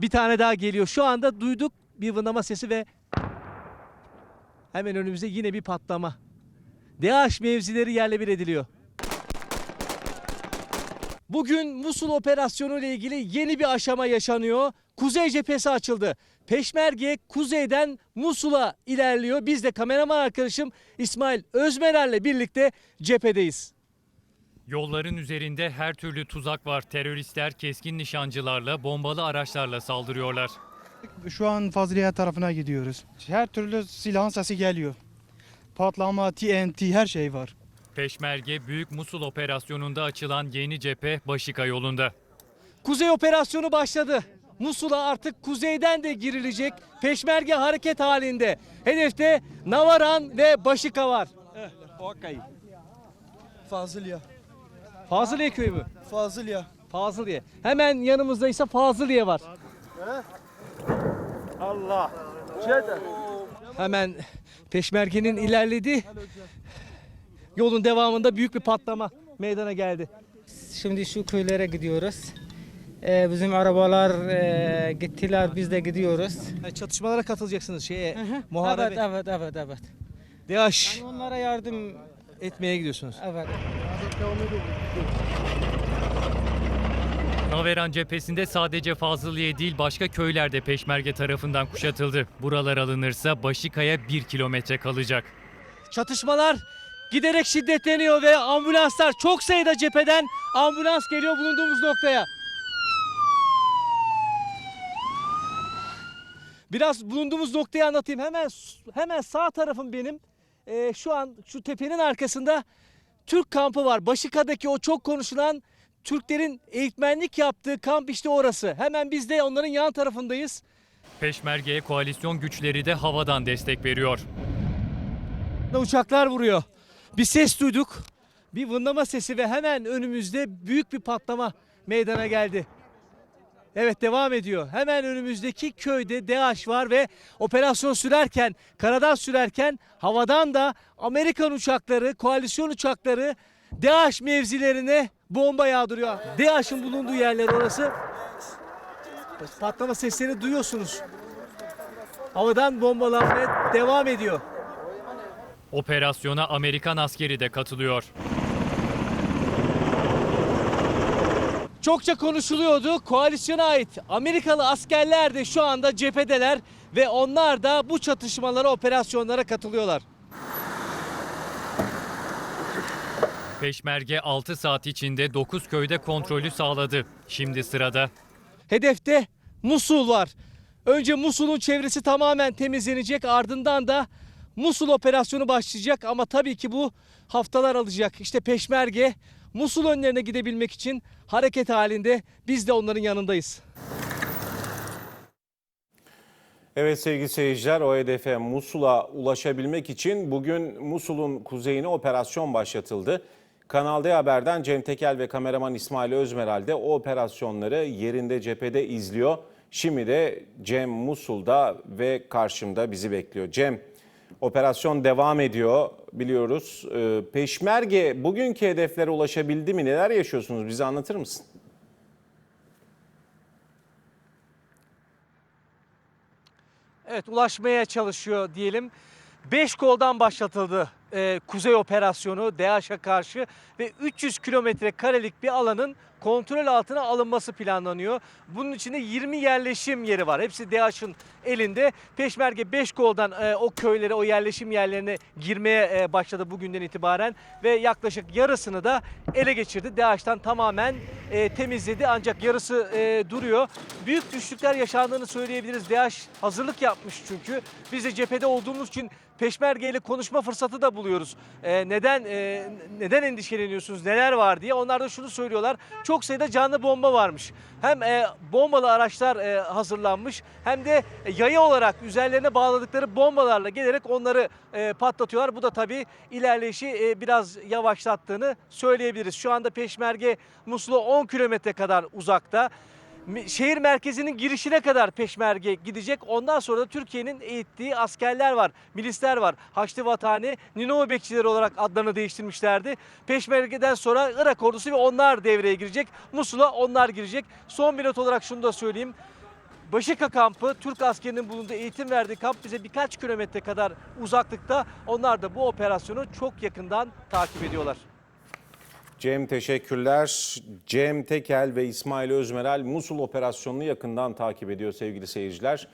Bir tane daha geliyor. Şu anda duyduk bir vınlama sesi ve hemen önümüzde yine bir patlama. DAEŞ mevzileri yerle bir ediliyor. Bugün Musul operasyonu ile ilgili yeni bir aşama yaşanıyor. Kuzey cephesi açıldı. Peşmerge kuzeyden Musul'a ilerliyor. Biz de kameraman arkadaşım İsmail Özmerer'le birlikte cephedeyiz. Yolların üzerinde her türlü tuzak var. Teröristler keskin nişancılarla, bombalı araçlarla saldırıyorlar. Şu an Fazliye tarafına gidiyoruz. Her türlü silahın sesi geliyor. Patlama, TNT her şey var. Peşmerge Büyük Musul operasyonunda açılan yeni cephe Başika yolunda. Kuzey operasyonu başladı. Musul'a artık kuzeyden de girilecek. Peşmerge hareket halinde. Hedefte Navaran ve Başika var. Okay. Fazılya. Fazılye köyü mü? Fazılya. Fazılye. Hemen yanımızda ise Fazılye var. Allah. Hemen Peşmerge'nin ilerlediği yolun devamında büyük bir patlama meydana geldi. Şimdi şu köylere gidiyoruz. Ee, bizim arabalar e, gittiler, biz de gidiyoruz. Çatışmalara katılacaksınız şeye muharebe. Evet, evet, evet, evet. DAEŞ Yani onlara yardım, etmeye gidiyorsunuz. evet. Naveran cephesinde sadece Fazılye değil başka köyler de Peşmerge tarafından kuşatıldı. Buralar alınırsa Başika'ya bir kilometre kalacak. Çatışmalar giderek şiddetleniyor ve ambulanslar çok sayıda cepheden ambulans geliyor bulunduğumuz noktaya. Biraz bulunduğumuz noktayı anlatayım. Hemen hemen sağ tarafım benim. Ee, şu an şu tepenin arkasında Türk kampı var. Başika'daki o çok konuşulan Türklerin eğitmenlik yaptığı kamp işte orası. Hemen biz de onların yan tarafındayız. Peşmerge'ye koalisyon güçleri de havadan destek veriyor. Uçaklar vuruyor. Bir ses duyduk. Bir vınlama sesi ve hemen önümüzde büyük bir patlama meydana geldi. Evet devam ediyor. Hemen önümüzdeki köyde DAEŞ var ve operasyon sürerken, karadan sürerken havadan da Amerikan uçakları, koalisyon uçakları DAEŞ mevzilerine bomba yağdırıyor. DAEŞ'in bulunduğu yerler orası. Patlama seslerini duyuyorsunuz. Havadan bombalanmaya devam ediyor. Operasyona Amerikan askeri de katılıyor. Çokça konuşuluyordu. Koalisyona ait Amerikalı askerler de şu anda cephedeler ve onlar da bu çatışmalara, operasyonlara katılıyorlar. Peşmerge 6 saat içinde 9 köyde kontrolü sağladı. Şimdi sırada Hedefte Musul var. Önce Musul'un çevresi tamamen temizlenecek ardından da Musul operasyonu başlayacak ama tabii ki bu haftalar alacak. İşte Peşmerge Musul önlerine gidebilmek için hareket halinde biz de onların yanındayız. Evet sevgili seyirciler o hedefe Musul'a ulaşabilmek için bugün Musul'un kuzeyine operasyon başlatıldı. Kanal D Haber'den Cem Tekel ve kameraman İsmail Özmeral de o operasyonları yerinde cephede izliyor. Şimdi de Cem Musul'da ve karşımda bizi bekliyor. Cem operasyon devam ediyor biliyoruz. Ee, Peşmerge bugünkü hedeflere ulaşabildi mi? Neler yaşıyorsunuz? Bize anlatır mısın? Evet ulaşmaya çalışıyor diyelim. Beş koldan başlatıldı e, Kuzey Operasyonu DAEŞ'e karşı ve 300 kilometre karelik bir alanın kontrol altına alınması planlanıyor. Bunun içinde 20 yerleşim yeri var. Hepsi DAEŞ'in elinde. Peşmerge 5 koldan e, o köylere, o yerleşim yerlerine girmeye e, başladı bugünden itibaren ve yaklaşık yarısını da ele geçirdi. DAEŞ'ten tamamen e, temizledi ancak yarısı e, duruyor. Büyük güçlükler yaşandığını söyleyebiliriz. DAEŞ hazırlık yapmış çünkü. Biz de cephede olduğumuz için Peşmerge ile konuşma fırsatı da buluyoruz. Ee, neden e, neden endişeleniyorsunuz? Neler var diye. Onlar da şunu söylüyorlar. Çok sayıda canlı bomba varmış. Hem e, bombalı araçlar e, hazırlanmış hem de yayı olarak üzerlerine bağladıkları bombalarla gelerek onları e, patlatıyorlar. Bu da tabii ilerleyişi e, biraz yavaşlattığını söyleyebiliriz. Şu anda Peşmerge Musul'a 10 kilometre kadar uzakta. Şehir merkezinin girişine kadar peşmerge gidecek. Ondan sonra da Türkiye'nin eğittiği askerler var, milisler var. Haçlı Vatani, Ninova bekçileri olarak adlarını değiştirmişlerdi. Peşmergeden sonra Irak ordusu ve onlar devreye girecek. Musul'a onlar girecek. Son bir not olarak şunu da söyleyeyim. Başika kampı Türk askerinin bulunduğu eğitim verdiği kamp bize birkaç kilometre kadar uzaklıkta. Onlar da bu operasyonu çok yakından takip ediyorlar. Cem teşekkürler. Cem Tekel ve İsmail Özmeral Musul operasyonunu yakından takip ediyor sevgili seyirciler.